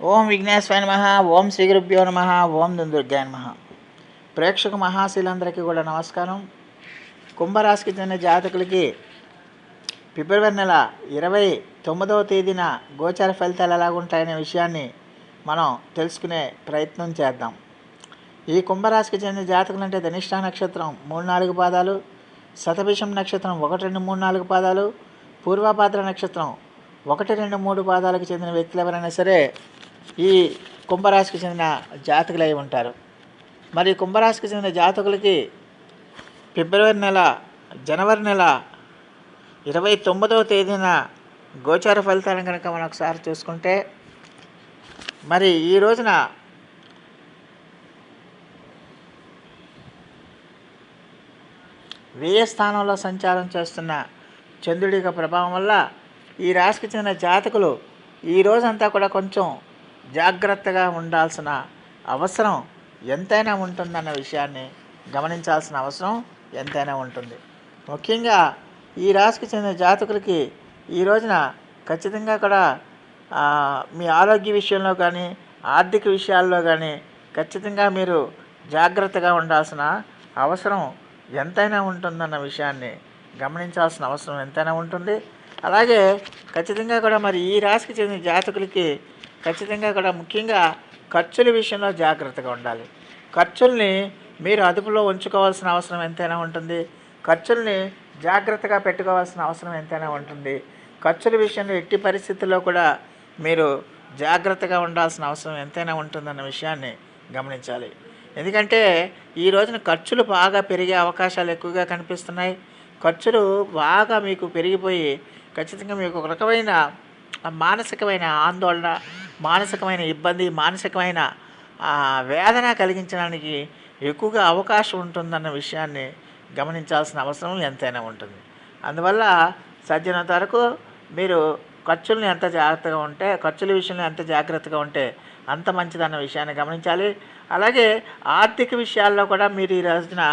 ఓం విఘ్నేశ్వర నమ ఓం శ్రీ గురుభ్యో నమ ఓం దుర్గాయ నమ. ప్రేక్షక మహాశీలందరికీ కూడా నమస్కారం. కుంభరాశికి చెందిన జాతకులకి ఫిబ్రవరి నెల ఇరవై తొమ్మిదవ తేదీన గోచార ఫలితాలు ఎలాగుంటాయనే విషయాన్ని మనం తెలుసుకునే ప్రయత్నం చేద్దాం. ఈ కుంభరాశికి చెందిన జాతకులు అంటే ధనిష్ట నక్షత్రం మూడు నాలుగు పాదాలు శతభిషం నక్షత్రం ఒకటి రెండు మూడు నాలుగు పాదాలు పూర్వపాత్ర నక్షత్రం ఒకటి రెండు మూడు పాదాలకు చెందిన వ్యక్తులు ఎవరైనా సరే ఈ కుంభరాశికి చెందిన జాతకులు అయి ఉంటారు. మరి కుంభరాశికి చెందిన జాతకులకి ఫిబ్రవరి నెల జనవరి నెల ఇరవై తొమ్మిదవ తేదీన గోచార ఫలితాలను కనుక మనం ఒకసారి చూసుకుంటే మరి ఈ రోజున వ్యయ స్థానంలో సంచారం చేస్తున్న చంద్రుడి యొక్క ప్రభావం వల్ల ఈ రాశికి చెందిన జాతకులు ఈ రోజంతా కూడా కొంచెం జాగ్రత్తగా ఉండాల్సిన అవసరం ఎంతైనా ఉంటుందన్న విషయాన్ని గమనించాల్సిన అవసరం ఎంతైనా ఉంటుంది. ముఖ్యంగా ఈ రాశికి చెందిన జాతకులకి ఈ రోజున ఖచ్చితంగా కూడా మీ ఆరోగ్య విషయంలో కానీ ఆర్థిక విషయాల్లో కానీ ఖచ్చితంగా మీరు జాగ్రత్తగా ఉండాల్సిన అవసరం ఎంతైనా ఉంటుందన్న విషయాన్ని గమనించాల్సిన అవసరం ఎంతైనా ఉంటుంది. అలాగే ఖచ్చితంగా కూడా మరి ఈ రాశికి చెందిన జాతకులకి ఖచ్చితంగా కూడా ముఖ్యంగా ఖర్చుల విషయంలో జాగ్రత్తగా ఉండాలి. ఖర్చుల్ని మీరు అదుపులో ఉంచుకోవాల్సిన అవసరం ఎంతైనా ఉంటుంది. ఖర్చుల్ని జాగ్రత్తగా పెట్టుకోవాల్సిన అవసరం ఎంతైనా ఉంటుంది. ఖర్చుల విషయంలో ఎట్టి పరిస్థితుల్లో కూడా మీరు జాగ్రత్తగా ఉండాల్సిన అవసరం ఎంతైనా ఉంటుందన్న విషయాన్ని గమనించాలి. ఎందుకంటే ఈ రోజున ఖర్చులు బాగా పెరిగే అవకాశాలు ఎక్కువగా కనిపిస్తున్నాయి. ఖర్చులు బాగా మీకు పెరిగిపోయి ఖచ్చితంగా మీకు ఒక రకమైన మానసికమైన ఆందోళన మానసికమైన ఇబ్బంది మానసికమైన వేదన కలిగించడానికి ఎక్కువగా అవకాశం ఉంటుందన్న విషయాన్ని గమనించాల్సిన అవసరం ఎంతైనా ఉంటుంది. అందువల్ల సజ్జనంత వరకు మీరు ఖర్చుల్ని ఎంత జాగ్రత్తగా ఉంటే ఖర్చుల విషయంలో ఎంత జాగ్రత్తగా ఉంటే అంత మంచిదన్న విషయాన్ని గమనించాలి. అలాగే ఆర్థిక విషయాల్లో కూడా మీరు ఈ రోజున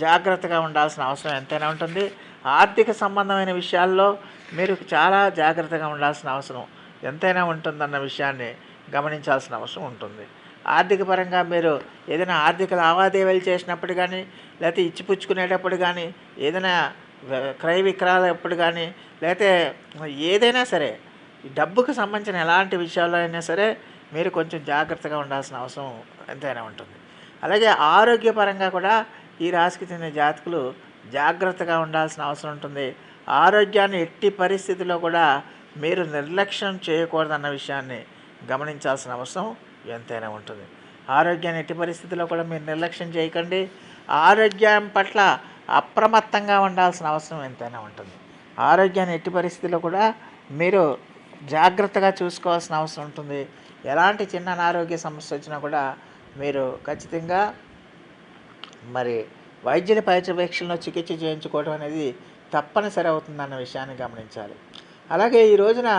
జాగ్రత్తగా ఉండాల్సిన అవసరం ఎంతైనా ఉంటుంది. ఆర్థిక సంబంధమైన విషయాల్లో మీరు చాలా జాగ్రత్తగా ఉండాల్సిన అవసరం. ఎంతైనా ఉంటుందన్న విషయాన్ని గమనించాల్సిన అవసరం ఉంటుంది. ఆర్థిక పరంగా మీరు ఏదైనా ఆర్థిక లావాదేవీలు చేసినప్పుడు కానీ లేకపోతే ఇచ్చిపుచ్చుకునేటప్పుడు కానీ ఏదైనా క్రయ విక్రయాలప్పుడు కానీ లేకపోతే ఏదైనా సరే డబ్బుకు సంబంధించిన ఎలాంటి విషయాల్లో అయినా సరే మీరు కొంచెం జాగ్రత్తగా ఉండాల్సిన అవసరం ఎంతైనా ఉంటుంది. అలాగే ఆరోగ్యపరంగా కూడా ఈ రాశికి చెందిన జాతకులు జాగ్రత్తగా ఉండాల్సిన అవసరం ఉంటుంది. ఆరోగ్యాన్ని ఎట్టి పరిస్థితుల్లో కూడా మీరు నిర్లక్ష్యం చేయకూడదన్న విషయాన్ని గమనించాల్సిన అవసరం ఎంతైనా ఉంటుంది. ఆరోగ్యాన్ని ఎట్టి పరిస్థితుల్లో కూడా మీరు నిర్లక్ష్యం చేయకండి. ఆరోగ్యం పట్ల అప్రమత్తంగా ఉండాల్సిన అవసరం ఎంతైనా ఉంటుంది. ఆరోగ్యాన్ని ఎట్టి పరిస్థితుల్లో కూడా మీరు జాగ్రత్తగా చూసుకోవాల్సిన అవసరం ఉంటుంది. ఎలాంటి చిన్న అనారోగ్య సమస్య వచ్చినా కూడా మీరు ఖచ్చితంగా మరి వైద్యుల పర్యవేక్షణలో చికిత్స చేయించుకోవడం అనేది తప్పనిసరి అవుతుందన్న విషయాన్ని గమనించాలి. అలాగే ఈ రోజున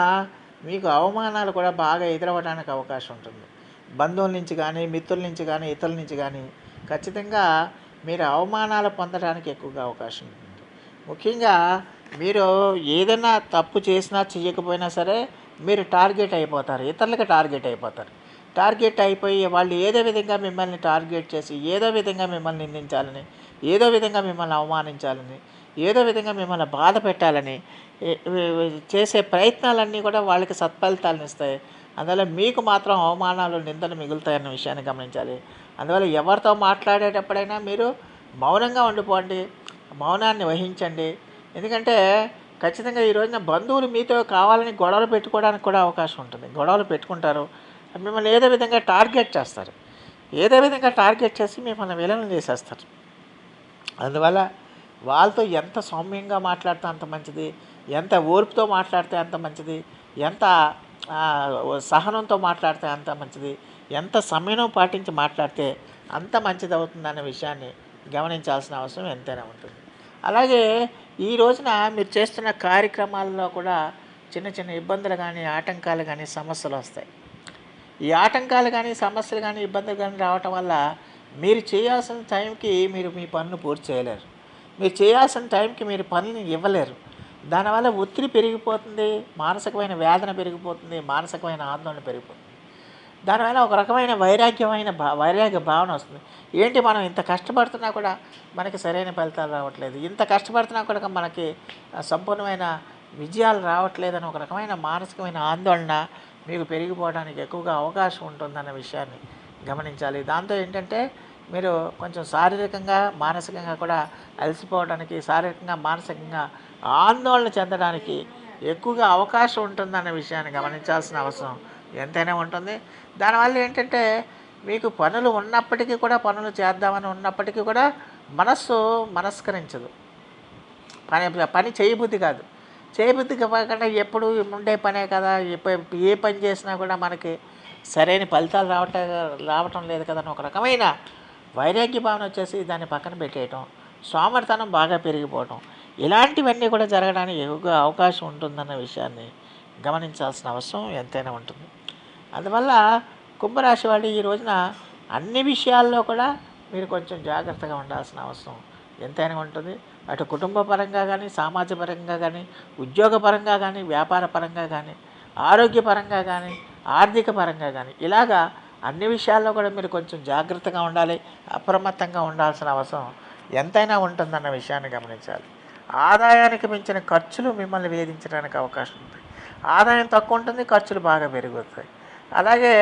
మీకు అవమానాలు కూడా బాగా ఎదురవ్వడానికి అవకాశం ఉంటుంది. బంధువుల నుంచి కానీ మిత్రుల నుంచి కానీ ఇతరుల నుంచి కానీ ఖచ్చితంగా మీరు అవమానాలు పొందడానికి ఎక్కువగా అవకాశం ఉంటుంది. ముఖ్యంగా మీరు ఏదైనా తప్పు చేసినా చేయకపోయినా సరే మీరు టార్గెట్ అయిపోతారు. ఇతరులకు టార్గెట్ అయిపోతారు. టార్గెట్ అయిపోయి వాళ్ళు ఏదో విధంగా మిమ్మల్ని టార్గెట్ చేసి ఏదో విధంగా మిమ్మల్ని నిందించాలని ఏదో విధంగా మిమ్మల్ని అవమానించాలని ఏదో విధంగా మిమ్మల్ని బాధ పెట్టాలని చేసే ప్రయత్నాలన్నీ కూడా వాళ్ళకి సత్ఫలితాలను ఇస్తాయి. అందువల్ల మీకు మాత్రం అవమానాలు నిందలు మిగులుతాయన్న విషయాన్ని గమనించాలి. అందువల్ల ఎవరితో మాట్లాడేటప్పుడైనా మీరు మౌనంగా ఉండిపోండి మౌనాన్ని వహించండి. ఎందుకంటే ఖచ్చితంగా ఈ రోజున బంధువులు మీతో కావాలని గొడవలు పెట్టుకోవడానికి కూడా అవకాశం ఉంటుంది. గొడవలు పెట్టుకుంటారు. మిమ్మల్ని ఏదో విధంగా టార్గెట్ చేస్తారు. ఏదో విధంగా టార్గెట్ చేసి మిమ్మల్ని విలనం చేసేస్తారు. అందువల్ల వాళ్ళతో ఎంత సౌమ్యంగా మాట్లాడితే అంత మంచిది ఎంత ఓర్పుతో మాట్లాడితే అంత మంచిది ఎంత సహనంతో మాట్లాడితే అంత మంచిది ఎంత సమయం పాటించి మాట్లాడితే అంత మంచిది అవుతుందనే విషయాన్ని గమనించాల్సిన అవసరం ఎంతైనా ఉంటుంది. అలాగే ఈ రోజున మీరు చేస్తున్న కార్యక్రమాల్లో కూడా చిన్న చిన్న ఇబ్బందులు కానీ ఆటంకాలు కానీ సమస్యలు వస్తాయి. ఈ ఆటంకాలు కానీ సమస్యలు కానీ ఇబ్బందులు కానీ రావటం వల్ల మీరు చేయాల్సిన టైంకి మీరు మీ పనులు పూర్తి చేయలేరు. మీరు చేయాల్సిన టైంకి మీరు పనిని ఇవ్వలేరు. దానివల్ల ఒత్తిడి పెరిగిపోతుంది మానసికమైన వేదన పెరిగిపోతుంది మానసికమైన ఆందోళన పెరిగిపోతుంది. దానివల్ల ఒక రకమైన వైరాగ్యమైన భా వైరాగ్య భావన వస్తుంది. ఏంటి మనం ఇంత కష్టపడుతున్నా కూడా మనకి సరైన ఫలితాలు రావట్లేదు. ఇంత కష్టపడుతున్నా కూడా మనకి సంపూర్ణమైన విజయాలు రావట్లేదని ఒక రకమైన మానసికమైన ఆందోళన మీకు పెరిగిపోవడానికి ఎక్కువగా అవకాశం ఉంటుందన్న విషయాన్ని గమనించాలి. దాంతో ఏంటంటే మీరు కొంచెం శారీరకంగా మానసికంగా కూడా అలసిపోవడానికి శారీరకంగా మానసికంగా ఆందోళన చెందడానికి ఎక్కువగా అవకాశం ఉంటుందన్న విషయాన్ని గమనించాల్సిన అవసరం ఎంతైనా ఉంటుంది. దానివల్ల ఏంటంటే మీకు పనులు ఉన్నప్పటికీ కూడా పనులు చేద్దామని ఉన్నప్పటికీ కూడా మనస్సు మనస్కరించదు. పని పని చేయబుద్ధి కాదు. చేయబుద్ధి కాకుండా ఎప్పుడు ఉండే పనే కదా. ఏ పని చేసినా కూడా మనకి సరైన ఫలితాలు రావటం రావటం లేదు కదని ఒక రకమైన వైరాగ్య భావన వచ్చేసి దాన్ని పక్కన పెట్టేయటం సోమరితనం బాగా పెరిగిపోవటం. ఇలాంటివన్నీ కూడా జరగడానికి ఎక్కువగా అవకాశం ఉంటుందన్న విషయాన్ని గమనించాల్సిన అవసరం ఎంతైనా ఉంటుంది. అందువల్ల కుంభరాశి వాళ్ళు ఈ రోజున అన్ని విషయాల్లో కూడా మీరు కొంచెం జాగ్రత్తగా ఉండాల్సిన అవసరం ఎంతైనా ఉంటుంది. అటు కుటుంబ పరంగా కానీ సామాజిక పరంగా కానీ ఉద్యోగపరంగా కానీ వ్యాపార పరంగా కానీ ఆరోగ్యపరంగా కానీ ఆర్థిక పరంగా కానీ ఇలాగా అన్ని విషయాల్లో కూడా మీరు కొంచెం జాగ్రత్తగా ఉండాలి అప్రమత్తంగా ఉండాల్సిన అవసరం ఎంతైనా ఉంటుందన్న విషయాన్ని గమనించాలి. ఆదాయానికి మించిన ఖర్చులు మిమ్మల్ని వేధించడానికి అవకాశం ఉంది. ఆదాయం తక్కువ ఉంటుంది ఖర్చులు బాగా పెరుగుతాయి. అలాగే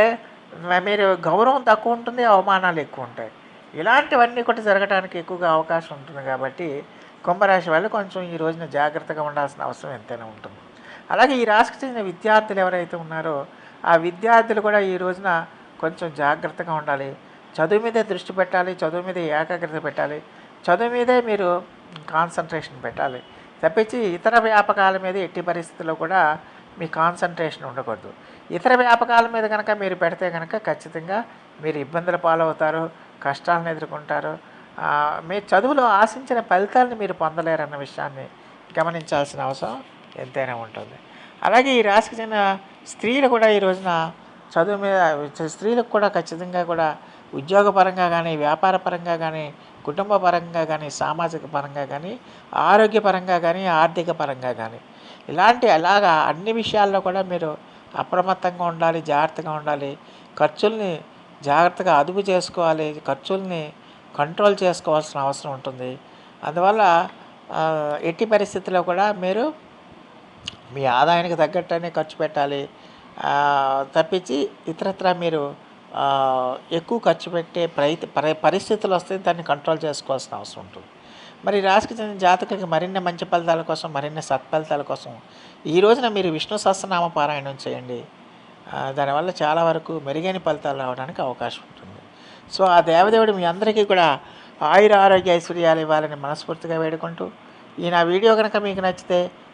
మీరు గౌరవం తక్కువ ఉంటుంది అవమానాలు ఎక్కువ ఉంటాయి. ఇలాంటివన్నీ కూడా జరగడానికి ఎక్కువగా అవకాశం ఉంటుంది కాబట్టి కుంభరాశి వాళ్ళు కొంచెం ఈ రోజున జాగ్రత్తగా ఉండాల్సిన అవసరం ఎంతైనా ఉంటుంది. అలాగే ఈ రాశికి చెందిన విద్యార్థులు ఎవరైతే ఉన్నారో ఆ విద్యార్థులు కూడా ఈ రోజున కొంచెం జాగ్రత్తగా ఉండాలి. చదువు మీదే దృష్టి పెట్టాలి చదువు మీద ఏకాగ్రత పెట్టాలి. చదువు మీదే మీరు కాన్సన్ట్రేషన్ పెట్టాలి. తప్పించి ఇతర వ్యాపకాల మీద ఎట్టి పరిస్థితుల్లో కూడా మీ కాన్సన్ట్రేషన్ ఉండకూడదు. ఇతర వ్యాపకాల మీద కనుక మీరు పెడితే కనుక ఖచ్చితంగా మీరు ఇబ్బందుల పాలవుతారు కష్టాలను ఎదుర్కొంటారు. మీ చదువులో ఆశించిన ఫలితాలను మీరు పొందలేరన్న విషయాన్ని గమనించాల్సిన అవసరం ఎంతైనా ఉంటుంది. అలాగే ఈ రాశికి చెందిన స్త్రీలు కూడా ఈ రోజున చదువు మీద స్త్రీలకు కూడా ఖచ్చితంగా కూడా ఉద్యోగపరంగా కానీ వ్యాపార పరంగా కానీ కుటుంబ పరంగా కానీ సామాజిక పరంగా కానీ ఆరోగ్యపరంగా కానీ ఆర్థిక పరంగా కానీ ఇలాంటి అలాగా అన్ని విషయాల్లో కూడా మీరు అప్రమత్తంగా ఉండాలి జాగ్రత్తగా ఉండాలి. ఖర్చుల్ని జాగ్రత్తగా అదుపు చేసుకోవాలి ఖర్చుల్ని కంట్రోల్ చేసుకోవాల్సిన అవసరం ఉంటుంది. అందువల్ల ఎట్టి పరిస్థితుల్లో కూడా మీరు మీ ఆదాయానికి తగ్గట్టునే ఖర్చు పెట్టాలి. తప్పించి ఇతరత్ర మీరు ఎక్కువ ఖర్చు పెట్టే ప్రయత్ పరిస్థితులు వస్తే దాన్ని కంట్రోల్ చేసుకోవాల్సిన అవసరం ఉంటుంది. మరి రాశికి చెందిన జాతకులకి మరిన్ని మంచి ఫలితాల కోసం మరిన్ని సత్ఫలితాల కోసం ఈ రోజున మీరు విష్ణు సహస్రనామ పారాయణం చేయండి. దానివల్ల చాలా వరకు మెరుగైన ఫలితాలు రావడానికి అవకాశం ఉంటుంది. సో ఆ దేవదేవుడు మీ అందరికీ కూడా ఆయుర ఆరోగ్య ఐశ్వర్యాలు ఇవ్వాలని మనస్ఫూర్తిగా వేడుకుంటూ ఈ నా వీడియో కనుక మీకు నచ్చితే